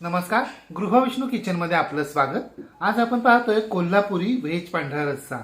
नमस्कार गृहविष्णू किचनमध्ये आपलं स्वागत. आज आपण पाहतोय कोल्हापुरी व्हेज पांढरा रस्सा.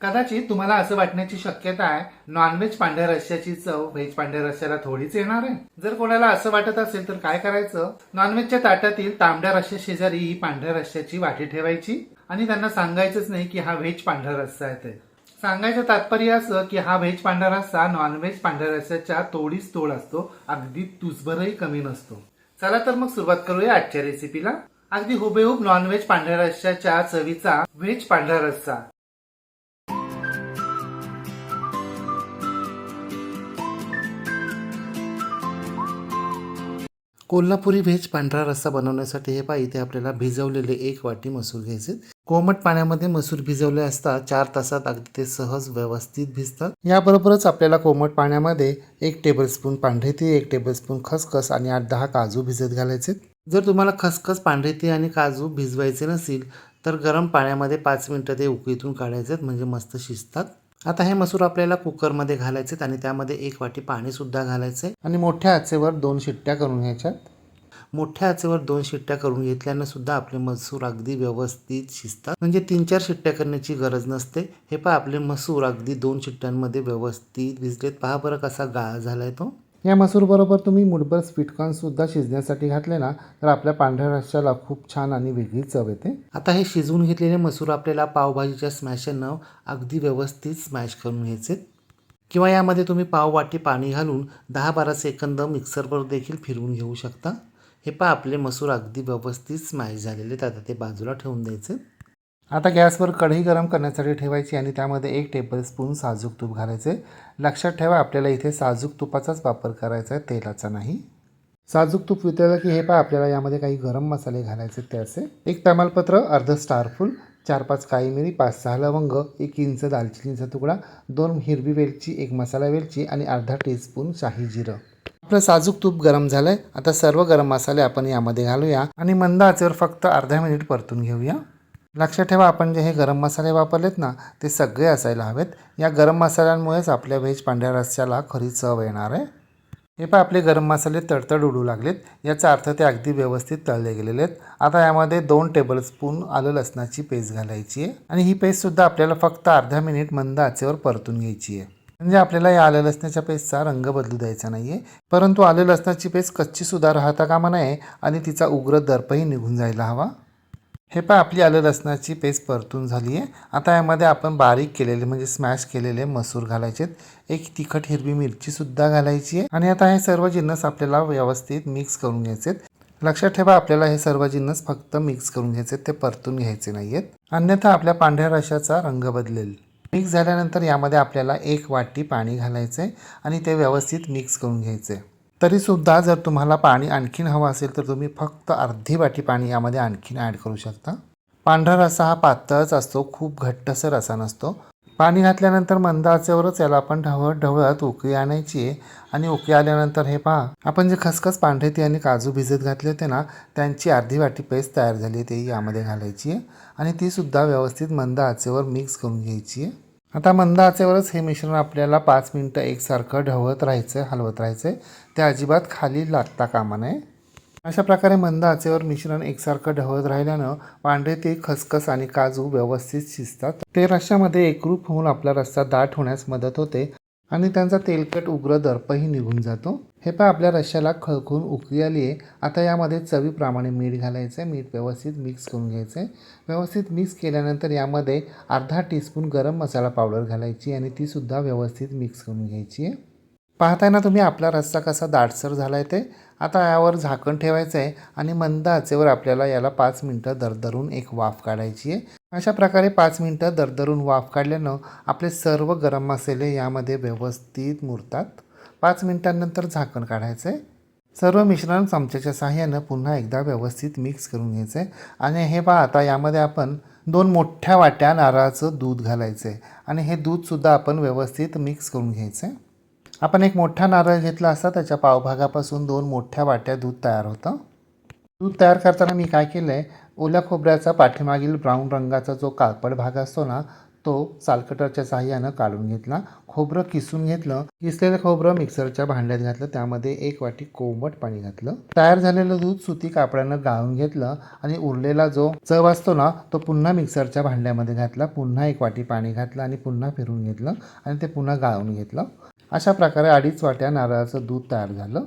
कदाचित तुम्हाला असं वाटण्याची शक्यता आहे नॉनव्हेज पांढऱ्या रस्स्याची चव व्हेज पांढऱ्या रस्स्याला थोडीच येणार आहे. जर कोणाला असं वाटत असेल तर काय करायचं? नॉनव्हेजच्या ताटातील तांबड्या रस्स्या शेजारी ही पांढऱ्या रस्स्याची वाटी ठेवायची आणि त्यांना सांगायचंच नाही की हा व्हेज पांढरा रस्सा आहे ते. सांगायचं तात्पर्य असं की हा व्हेज पांढरा रस्सा नॉनव्हेज पांढऱ्या रस्स्याच्या तोडीस तोड असतो अगदी तुसभरही कमी नसतो. चला तर मग सुरुवात करूया आजच्या रेसिपीला अगदी हुबेहूब नॉनव्हेज पांढऱ्या रस्साच्या चवीचा व्हेज पांढरा रस्सा कोल्हापुरी व्हेज पांढरा रस्सा बनवण्यासाठी हे पहा इथे आपल्याला भिजवलेले एक वाटी मसूर घ्यायचे. कोमट पाण्यामध्ये मसूर भिजवले असता चार तासात अगदी ते सहज व्यवस्थित भिजतात. याबरोबरच आपल्याला कोमट पाण्यामध्ये एक टेबलस्पून पांढरे ती एक टेबलस्पून खसखस आणि आठ दहा काजू भिजत घालायचे. जर तुम्हाला खसखस पांढरे ती आणि काजू भिजवायचे नसेल तर गरम पाण्यामध्ये पाच मिनटं ते उकळीतून काढायचे म्हणजे मस्त शिजतात. आता हे मसूर आपल्याला कुकरमध्ये घालायचे आणि त्यामध्ये एक वाटी पाणीसुद्धा घालायचं घालायचे आणि मोठ्या आचेवर दोन शिट्ट्या करून घ्यायच्यात. मोठ्या आचेवर दोन शिट्ट्या करून घेतल्यानं सुद्धा आपले मसूर अगदी व्यवस्थित शिजतात. म्हणजे तीन चार शिट्ट्या करण्याची गरज नसते. हे पहा आपले मसूर अगदी दोन शिट्ट्यांमध्ये व्यवस्थित भिजलेत. पहा बरं कसा गाळ झाला आहे तो. या मसूरबरोबर तुम्ही मुठभर स्वीटकॉर्नसुद्धा शिजण्यासाठी घातले ना तर आपल्या पांढऱ्या रश्याला खूप छान आणि वेगळी चव येते. आता हे शिजवून घेतलेले मसूर आपल्याला पावभाजीच्या स्मॅशरनं अगदी व्यवस्थित स्मॅश करून घ्यायचे. किंवा यामध्ये तुम्ही पाव वाटी पाणी घालून दहा बारा सेकंद मिक्सरवर देखील फिरवून घेऊ शकता. हे पहा आपले मसूर अगदी व्यवस्थित स्मॅश झालेले आहेत. आता ते बाजूला ठेवून द्यायचे. आता गॅसवर कढई गरम करण्यासाठी ठेवायची आणि त्यामध्ये एक टेबलस्पून साजूक तूप घालायचे. लक्षात ठेवा आपल्याला इथे साजूक तुपाचाच वापर करायचा आहे तेलाचा नाही. साजूक तूप वितळलं की हे पहा आपल्याला यामध्ये काही गरम मसाले घालायचे ते असे. एक तमालपत्र अर्ध स्टारफुल चार पाच काळी मिरी पाच सहा लवंग एक इंच दालचिनीचा तुकडा दोन हिरवी वेलची एक मसाला वेलची आणि अर्धा टीस्पून शाही जिरं. आपलं साजूक तूप गरम झालंय. आता सर्व गरम मसाले आपण यामध्ये घालूया आणि मंद आचेवर फक्त अर्धा मिनिट परतून घेऊया. लक्षात ठेवा आपण जे हे गरम मसाले वापरलेत ना ते सगळे असायला हवेत. या गरम मसाल्यांमुळेच आपल्या व्हेज पांढऱ्या रस्स्याला खरी चव येणार आहे. हे पण आपले गरम मसाले तडतड उडू लागलेत. याचा अर्थ ते अगदी व्यवस्थित तळले गेलेले आहेत. आता यामध्ये दोन टेबलस्पून आलं लसणाची पेस्ट घालायची आहे. आणि ही पेस्टसुद्धा आपल्याला फक्त अर्धा मिनिट मंद आचेवर परतून घ्यायची आहे. म्हणजे आपल्याला या आलं लसणाच्या पेस्टचा रंग बदलू द्यायचा नाही आहे परंतु आलं लसणाची पेस्ट कच्चीसुद्धा राहता कामा नये आणि तिचा उग्र दर्पही निघून जायला हवा. हे पण आपली आलं लसणाची पेस्ट परतून झाली आहे. आता यामध्ये आपण बारीक केलेले म्हणजे स्मॅश केलेले मसूर घालायचे एक तिखट हिरवी मिरचीसुद्धा घालायची आहे. आणि आता हे सर्व जिन्नस आपल्याला व्यवस्थित मिक्स करून घ्यायचे लक्षात ठेवा आपल्याला हे सर्व जिन्नस फक्त मिक्स करून घ्यायचे ते परतून घ्यायचे नाही आहेत अन्यथा आपल्या पांढऱ्या रशाचा रंग बदलेल. मिक्स झाल्यानंतर यामध्ये आपल्याला एक वाटी पाणी घालायचं आणि ते व्यवस्थित मिक्स करून घ्यायचं तरीसुद्धा जर तुम्हाला पाणी आणखीन हवं असेल तर तुम्ही फक्त अर्धी वाटी पाणी यामध्ये आणखीन ॲड करू शकता. पांढरा रसा हा पातळच असतो खूप घट्टसर असा नसतो. पाणी घातल्यानंतर मंद आचेवरच याला आपण ढवळत ढवळत उकळी आणायची आहे. आणि उकळी आल्यानंतर हे पहा आपण जे खसखस पांढरे ती आणि काजू भिजत घातले होते ना त्यांची अर्धी वाटी पेस्ट तयार झाली ती यामध्ये घालायची आहे. आणि तीसुद्धा व्यवस्थित मंद आचेवर मिक्स करून घ्यायची आहे. आता मंद आचेवरच हे मिश्रण आपल्याला पाच मिनटं एकसारखं ढवळत राहायचं हलवत राहायचं ते अजिबात खाली लागता कामा नये. अशा प्रकारे मंद आचेवर मिश्रण एकसारखं ढवळत राहिल्यानं पांढरे ते खसखस आणि काजू व्यवस्थित शिजतात. ते रश्श्यामध्ये एकरूप होऊन आपला रस्सा दाट होण्यास मदत होते. आणि त्यांचा तेलकट उग्र दर्पही निघून जातो. हे पाय आपल्या रश्श्याला खळखून उकळी आली आहे आता यामध्ये चवीप्रमाणे मीठ घालायचं आहे मीठ व्यवस्थित मिक्स करून घ्यायचं आहे व्यवस्थित मिक्स केल्यानंतर यामध्ये अर्धा टीस्पून गरम मसाला पावडर घालायची आणि तीसुद्धा व्यवस्थित मिक्स करून घ्यायची आहे पाहताय ना तुम्ही आपला रस्सा कसा दाटसर झाला आहे ते? आता यावर झाकण ठेवायचं आहे आणि मंद आचेवर आपल्याला याला पाच मिनटं दरदरून एक वाफ काढायची आहे. अशा प्रकारे पाच मिनटं दरदरून वाफ काढल्यानं आपले सर्व गरम मसाले यामध्ये व्यवस्थित मुरतात. पाच मिनटांनंतर झाकण काढायचं आहे सर्व मिश्रण चमच्याच्या साहाय्यानं पुन्हा एकदा व्यवस्थित मिक्स करून घ्यायचं आहे आणि हे पहा आता यामध्ये आपण दोन मोठ्या वाट्या नारळाचं दूध घालायचं आहे आणि हे दूधसुद्धा आपण व्यवस्थित मिक्स करून घ्यायचं आहे आपण एक मोठा नारळ घेतला असता त्याच्या पावभागापासून दोन मोठ्या वाट्या दूध तयार होतं. दूध तयार करताना मी काय केलं आहे ओल्या खोबऱ्याचा पाठीमागील ब्राऊन रंगाचा जो कापड भाग असतो ना तो सालकटरच्या साहाय्यानं काढून घेतला. खोबरं किसून घेतलं. किसलेलं खोबरं मिक्सरच्या भांड्यात घातलं. त्यामध्ये एक वाटी कोंबट पाणी घातलं. तयार झालेलं दूध सुती कापडानं गाळून घेतलं आणि उरलेला जो चव असतो ना तो पुन्हा मिक्सरच्या भांड्यामध्ये घातला. पुन्हा एक वाटी पाणी घातलं आणि पुन्हा फिरून घेतलं आणि ते पुन्हा गाळून घेतलं. अशा प्रकारे अडीच वाट्या नारळाचं दूध तयार झालं.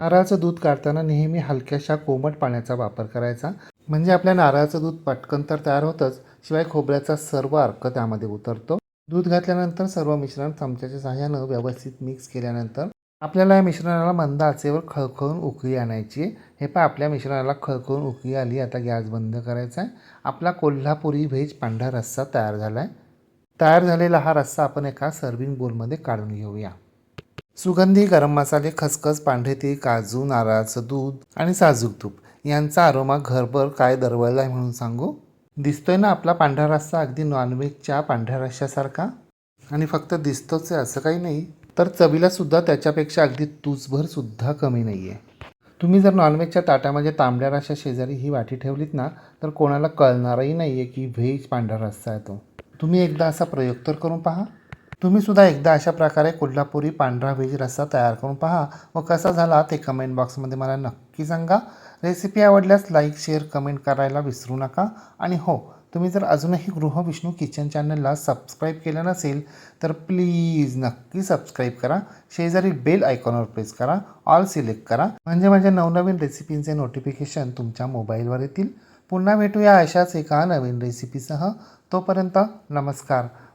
नारळाचं दूध काढताना नेहमी हलक्याशा कोमट पाण्याचा वापर करायचा. म्हणजे आपल्या नारळाचं दूध पटकन तर तयार होतंच शिवाय खोबऱ्याचा सर्व अर्क त्यामध्ये उतरतो. दूध घातल्यानंतर सर्व मिश्रण चमच्याच्या सहाय्यानं व्यवस्थित मिक्स केल्यानंतर आपल्याला या मिश्रणाला मंद आचेवर खळखळून उकळी आणायची आहे. हे पण आपल्या मिश्रणाला खळखळून उकळी आली आता गॅस बंद करायचा आहे. आपला कोल्हापुरी व्हेज पांढरा रस्सा तयार झाला आहे तयार झालेला हा रस्सा आपण एका सर्विंग बोलमध्ये काढून घेऊया. सुगंधी गरम मसाले खसखस पांढरेती काजू नारळाचं दूध आणि साजूक तूप यांचा आरोमा घरभर काय दरवळला आहे म्हणून सांगू? दिसतोय ना आपला पांढरा रस्सा अगदी नॉनव्हेजच्या पांढऱ्या रश्श्यासारखा? आणि फक्त दिसतोच आहे असं काही नाही. तर चवीला सुद्धा त्याच्यापेक्षा अगदी तुचभरसुद्धा कमी नाही आहे तुम्ही जर नॉनव्हेजच्या ताटामध्ये तांबड्या रश्शा शेजारी ही वाटी ठेवलीत ना तर कोणाला कळणारही नाही आहे की व्हेज पांढरा रस्सा आहे तो. तुम्ही एकदा असा प्रयोग तर करून पहा. तुम्ही सुद्धा एकदा अशा प्रकारे कोल्हापुरी पांढरा व्हेज रस्सा तयार करून पहा. व कसा झाला ते कमेंट बॉक्समध्ये मला नक्की सांगा. रेसिपी आवडल्यास लाईक शेअर कमेंट करायला विसरू नका. आणि हो तुम्ही जर अजूनही गृहविष्णू किचन चॅनलला सबस्क्राईब केलं नसेल तर प्लीज नक्की सबस्क्राईब करा. शेजारी बेल आयकॉनवर प्रेस करा. ऑल सिलेक्ट करा. म्हणजे माझ्या नवनवीन रेसिपींचे नोटिफिकेशन तुमच्या मोबाईलवर येतील. पुन्हा भेटूया अशाच एका नवीन रेसिपीसह तोपर्यंत नमस्कार.